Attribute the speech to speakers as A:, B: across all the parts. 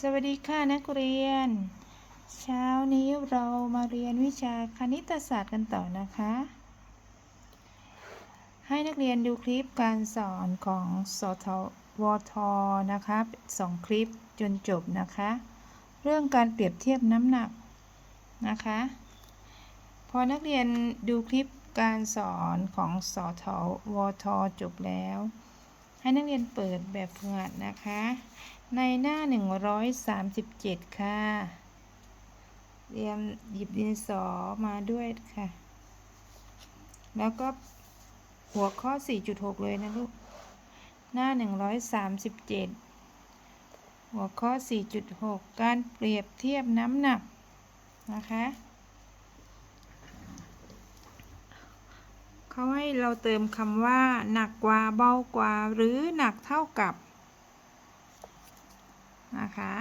A: สวัสดีค่ะนักเรียน เช้านี้เรามาเรียนวิชาคณิตศาสตร์กันต่อนะคะ ให้นักเรียนดูคลิปการสอนของสทวทนะคะสองคลิปจนจบนะคะ เรื่องการเปรียบเทียบน้ำหนักนะคะ พอนักเรียนดูคลิปการสอนของสทวทจบแล้ว ให้นักเรียนเปิดแบบฝึกหัดนะคะในหน้า 137 ค่ะ เตรียมหยิบดินสอมาด้วยค่ะ แล้วก็หัวข้อ 4.6 เลยนะลูก หน้า 137 หัวข้อ 4.6 การเปรียบเทียบน้ำหนักนะคะเขาให้เราเติมคำว่า หนักกว่าเบากว่าหรือหนักเท่ากับ นะคะ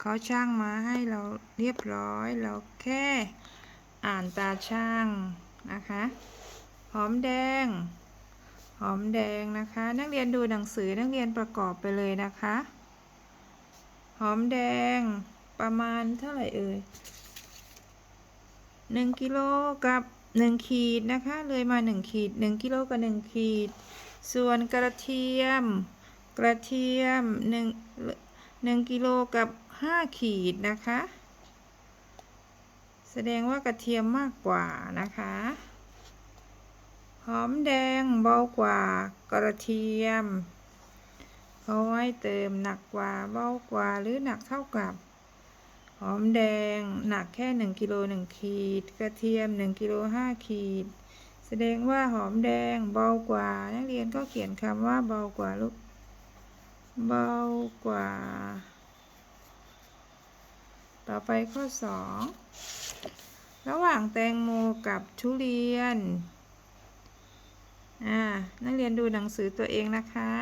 A: เขาช่างมาให้เราเรียบร้อยเราแค่อ่านตาช่างนะคะหอมแดง หอมแดงนะคะ นักเรียนดูหนังสือนักเรียนประกอบไปเลยนะคะ หอมแดงประมาณเท่าไหร่เอ่ยหนึ่งกิโลกับหนึ่งขีดนะคะ เลยมาหนึ่งขีดหนึ่งกิโลกับหนึ่งขีด ส่วนกระเทียม กระเทียมหนึ่ง หนึ่งกิโลกับห้าขีดนะคะ แสดงว่ากระเทียมมากกว่านะคะ หอมแดงเบากว่ากระเทียมเขาให้เติมหนักกว่าเบากว่าหรือหนักเท่ากับ หอมแดงหนักแค่หนึ่งกิโลหนึ่งขีด กระเทียมหนึ่งกิโลห้าขีด แสดงว่าหอมแดงเบากว่า นักเรียนก็เขียนคำว่าเบากว่าลูก เบากว่า ต่อไปข้อสองระหว่างแตงโมกับทุเรียน อ่า นักเรียนดูหนังสือตัวเองนะคะ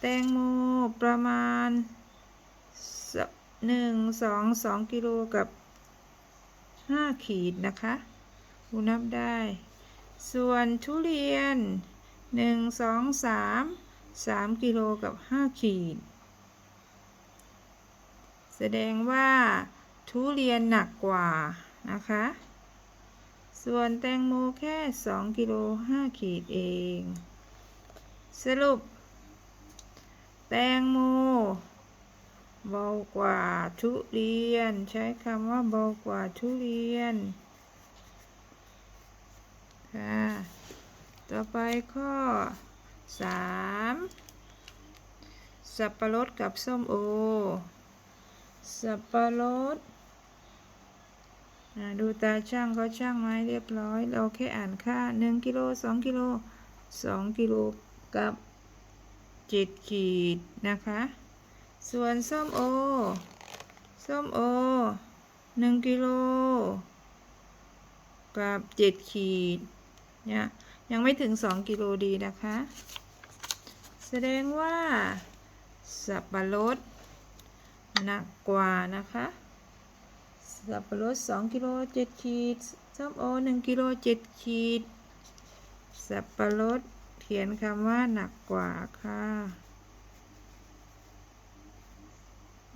A: แตงโมประมาณสหนึ่งสองสองกิโลกับห้าขีดนะคะคูนับได้ ส่วนทุเรียนหนึ่ง สามกิโลกับห้าขีด แสดงว่าทุเรียนหนักกว่านะคะ ส่วนแตงโมแค่สองกิโลห้าขีดเอง สรุป แตงโมเบากว่าทุเรียน ใช้คำว่าเบากว่าทุเรียน ค่ะ ต่อไปข้อ สามสับปะรดกับส้มโอ สับปะรดดูตาช่างเขาช่างไว้เรียบร้อย เราแค่อ่านค่าหนึ่งกิโลสองกิโลสองกิโลกับเจ็ดขีดนะคะ ส่วนส้มโอ ส้มโอหนึ่งกิโลกับเจ็ดขีดเนี่ยยังไม่ถึงสองกิโลดีนะคะ ดงว่า สับปะรดหนักกว่านะคะ สับปะรดสองกิโลเจ็ดขีดส้มโอหนึ่งกิโลเจ็ดขีด สับปะรดเขียนคำว่าหนักกว่าค่ะ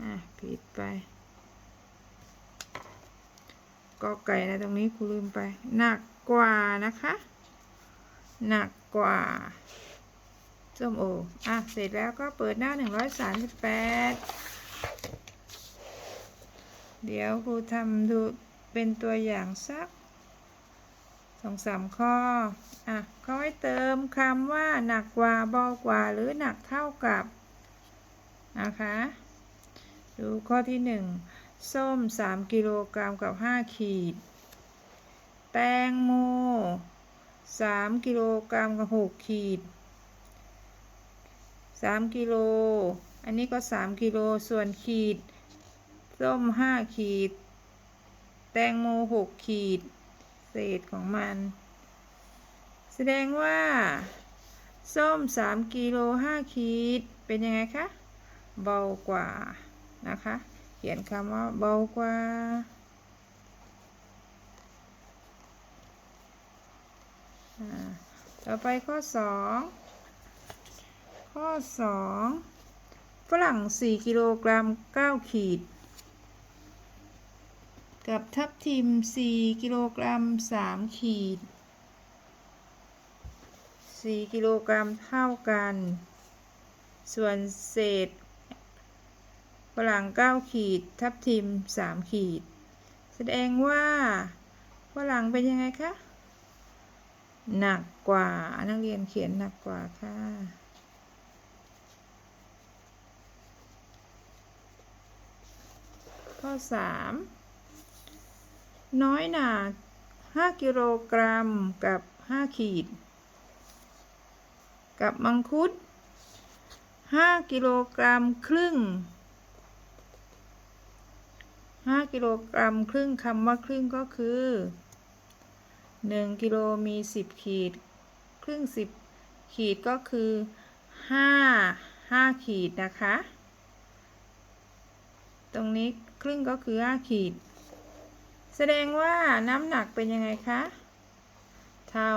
A: อะผิดไปกอไก่นะตรงนี้ครูลืมไป หนักกว่านะคะ หนักกว่า ส้มโอ อะ เสร็จแล้วก็เปิดหน้า 138 เดี๋ยวครูทำดูเป็นตัวอย่างสักสองสามข้อ อะเขาให้เติมคำว่าหนักกว่าเบากว่าหรือหนักเท่ากับ นะคะ ดูข้อที่หนึ่งส้ม 3 กิโลกรัมกับ 5 ขีด แตงโม 3 กิโลกรัมกับ 6 ขีด 3กิโล อันนี้ก็3กิโล ส่วนขีด ส้ม5ขีด แตงโม6ขีด เศษของมัน แสดงว่า ส้ม3กิโล5ขีด เป็นยังไงคะ เบากว่า นะคะ เขียนคำว่าเบากว่าอ่าต่อไปข้อสอง ข้อสองฝรั่ง 4 กิโลกรัม 9 ขีด กับทับทิม 4 กิโลกรัม 3 ขีด 4 กิโลกรัมเท่ากัน ส่วนเศษฝรั่ง 9 ขีด ทับทิม 3 ขีด แสดงว่าฝรั่งเป็นยังไงคะ หนักกว่า นักเรียนเขียนหนักกว่าค่ะ ข้อ 3 น้อยหนา5กิโลกรัมกับ 5 ขีด กับมังคุด 5 กิโลกรัมครึ่ง 5 กิโลกรัมครึ่งคำว่าครึ่งก็คือ 1 กิโลมี 10 ขีด ครึ่ง 10 ขีดก็คือ 5 5 ขีดนะคะ ตรงนี้ครึ่งก็คือ 5 ขีด แสดงว่าน้ำหนักเป็นยังไงคะ เท่า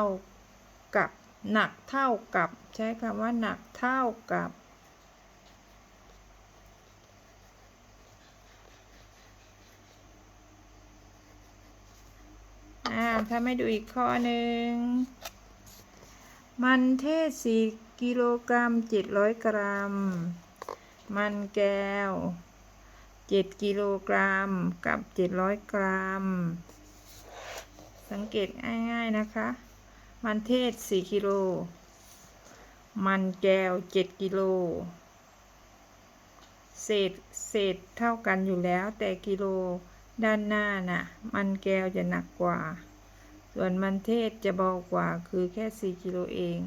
A: กับหนักเท่ากับ ใช้คำว่าหนักเท่ากับอ่าถ้าไม่ดูอีกข้อหนึ่ง มันเทศ4กิโลกรัม700กรัม มันแก้ว 7 กิโลกรัมกับ 700 กรัม สังเกตง่ายๆนะคะ มันเทศ 4 กิโล มันแก้ว 7 กิโล เศษเศษเท่ากันอยู่แล้วแต่กิโลด้านหน้าน่ะ มันแก้วจะหนักกว่า ส่วนมันเทศจะเบากว่าคือแค่ 4 กิโลเอง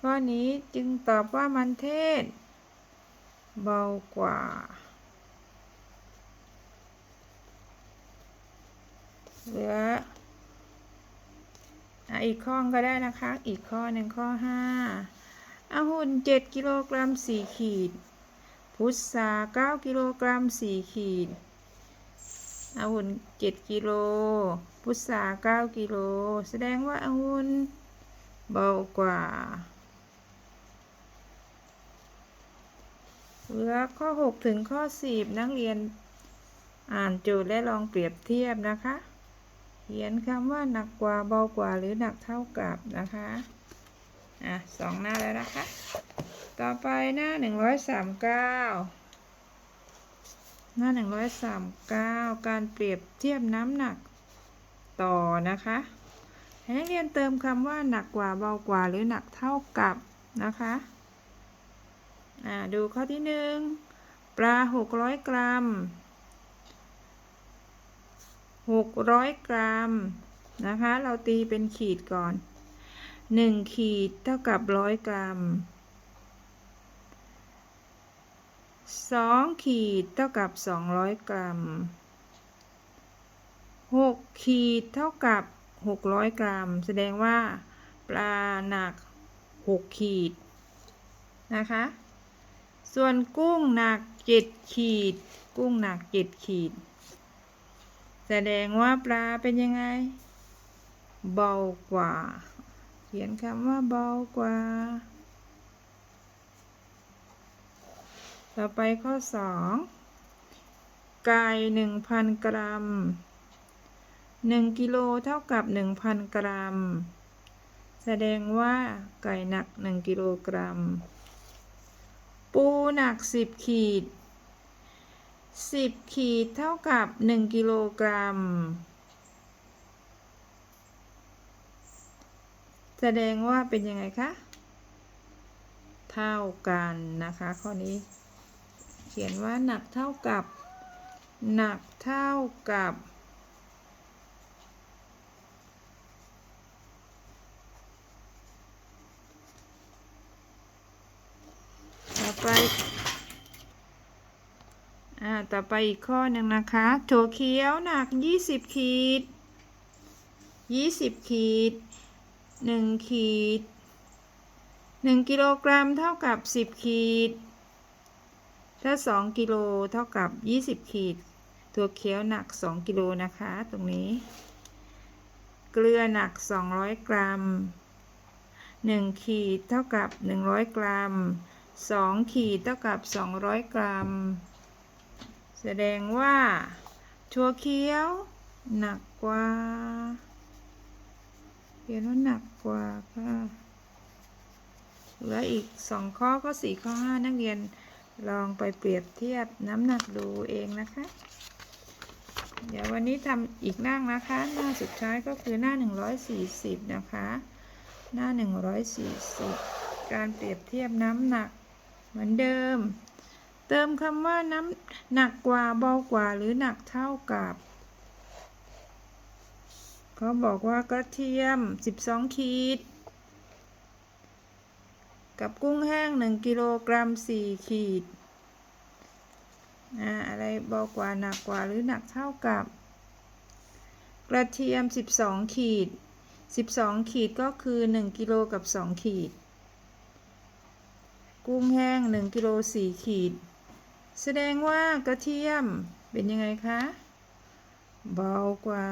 A: ข้อนี้จึงตอบว่ามันเทศ เบากว่า เหลืออีกข้อก็ได้นะคะ อีกข้อหนึ่งข้อห้าอาหุ่น7กิโลกรัม4ขีด พุทรา9กิโลกรัม4ขีดอาหุ่น7กิโล พุทรา9กิโล แสดงว่าอาหุ่นเบากว่า เหลือข้อ 6 ถึงข้อ 10 นักเรียนอ่านโจทย์และลองเปรียบเทียบนะคะ เขียนคำว่าหนักกว่าเบากว่าหรือหนักเท่ากับนะคะ อะสองหน้าแล้วนะคะ ต่อไปหน้าหนึ่งร้อยสามเก้าหน้าหนึ่งร้อยสามเก้าการเปรียบเทียบน้ำหนักต่อนะคะให้นักเรียนเติมคำว่าหนักกว่าเบากว่าหรือหนักเท่ากับนะคะอ่าดูข้อที่หนึ่งปลาหกร้อยกรัม 600 กรัมนะคะ เราตีเป็นขีดก่อน 1 ขีดเท่ากับ 100 กรัม 2 ขีดเท่ากับ 200 กรัม 6 ขีดเท่ากับ 600 กรัม แสดงว่าปลาหนัก 6 ขีดนะคะ ส่วนกุ้งหนัก 7 ขีด กุ้งหนัก 7 ขีด แสดงว่าปลาเป็นยังไง เบากว่า เขียนคำว่าเบากว่า ต่อไปข้อ2ไก่1,000กรัม1กิโลเท่ากับ1,000กรัม แสดงว่าไก่หนัก1กิโลกรัม ปูหนัก10ขีด 10 ขีดเท่ากับ 1 กิโลกรัม แสดงว่าเป็นยังไงคะ เท่ากันนะคะข้อนี้ เขียนว่าหนักเท่ากับ หนักเท่ากับ ต่อไป อ่า ต่อไปอีกข้อหนึ่งนะคะถั่วเขียวหนัก 20 ขีด 20 ขีด 1 ขีด 1 กิโลกรัมเท่ากับ 10 ขีด ถ้า 2 กิโลเท่ากับ 20 ขีด ถั่วเขียวหนัก 2 กิโลนะคะ ตรงนี้ เกลือหนัก 200 กรัม 1 ขีดเท่ากับ 100 กรัม 2 ขีดเท่ากับ 200 กรัม แสดงว่าถั่วเขียว หนักกว่าเขียนว่าหนักกว่าค่ะเหลืออีก2ข้อก็4ข้อ5นักเรียนลองไปเปรียบเทียบน้ำหนักดูเองนะคะ เดี๋ยววันนี้ทำอีกหน้านะคะ หน้าสุดท้ายก็คือหน้า 140 นะคะ หน้า 140 การเปรียบเทียบน้ำหนักเหมือนเดิม เติมคำว่าน้ำหนักกว่าเบากว่าหรือหนักเท่ากับเขาบอกว่ากระเทียม 12 ขีด กับกุ้งแห้ง 1 กิโลกรัม 4 ขีดอะไรเบากว่าหนักกว่าหรือหนักเท่ากับ กระเทียม 12 ขีด 12 ขีดก็คือ 1 กิโลกับ 2 ขีด กุ้งแห้ง 1 กิโล 4 ขีด แสดงว่ากระเทียมเป็นยังไงคะ เบากว่า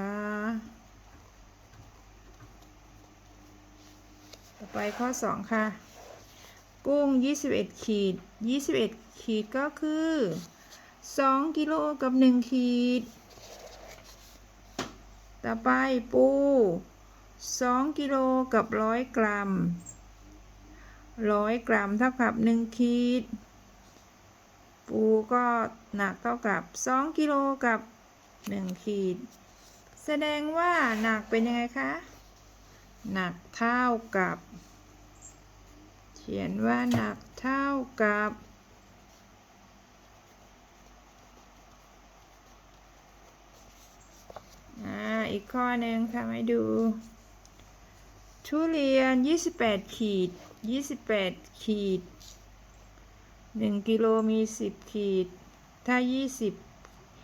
A: ต่อไปข้อ 2 ค่ะ กุ้ง 21 ขีด 21 ขีดก็คือ 2 กิโลกับ 1 ขีด ต่อไปปู 2 กิโลกับ 100 กรัม 100 กรัมเท่ากับ 1 ขีด ปูก็หนักเท่ากับ 2 กิโลกับ 1 ขีด แสดงว่าหนักเป็นยังไงคะ หนักเท่ากับ เขียนว่าหนักเท่ากับอ่าอีกข้อหนึ่งทำให้ดู ทุเรียน 28 ขีด 28 ขีด 1กิโลมี10ขีด ถ้า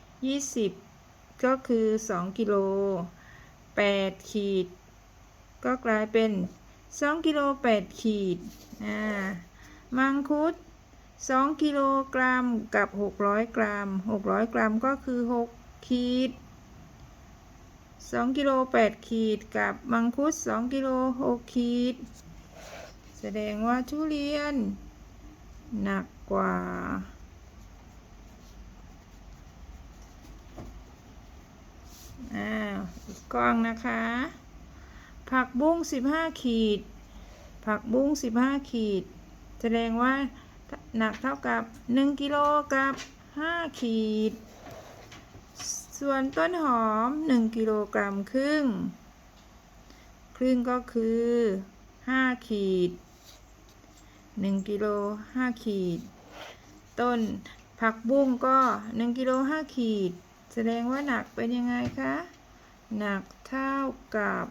A: 20 20ก็คือ2กิโล8ขีด ก็กลายเป็น2กิโล8ขีดอ่ามังคุด2กิโลกรัมกับ600กรัม600กรัมก็คือ6ขีด2กิโล8ขีดกับมังคุด2กิโล6ขีด แสดงว่าทุเรียน หนักกว่า อ้าว อีกกล้องนะคะ ผักบุ้ง15ขีด ผักบุ้ง15ขีด แสดงว่าหนักเท่ากับ1กิโลกับ5ขีด ส่วนต้นหอม1กิโลกรัมครึ่ง ครึ่งก็คือ5ขีด 1กิโล5ขีด ต้นผักบุ้งก็1กิโล5ขีด แสดงว่าหนักเป็นยังไงคะ หนักเท่ากับ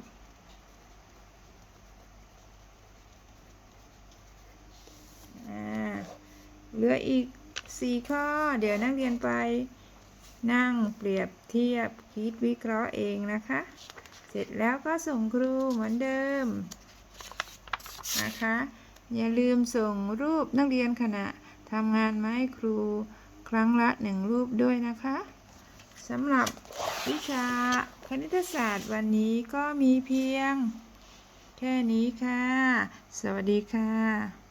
A: อ่าเหลืออีก 4 ข้อ เดี๋ยวนักเรียนไปนั่งเปรียบเทียบคิดวิเคราะห์เองนะคะ เสร็จแล้วก็ส่งครูเหมือนเดิมนะคะ อย่าลืมส่งรูปนักเรียนขณะทำงานมาให้ครูครั้งละหนึ่งรูปด้วยนะคะสำหรับวิชาคณิตศาสตร์วันนี้ก็มีเพียง แค่นี้ค่ะ สวัสดีค่ะ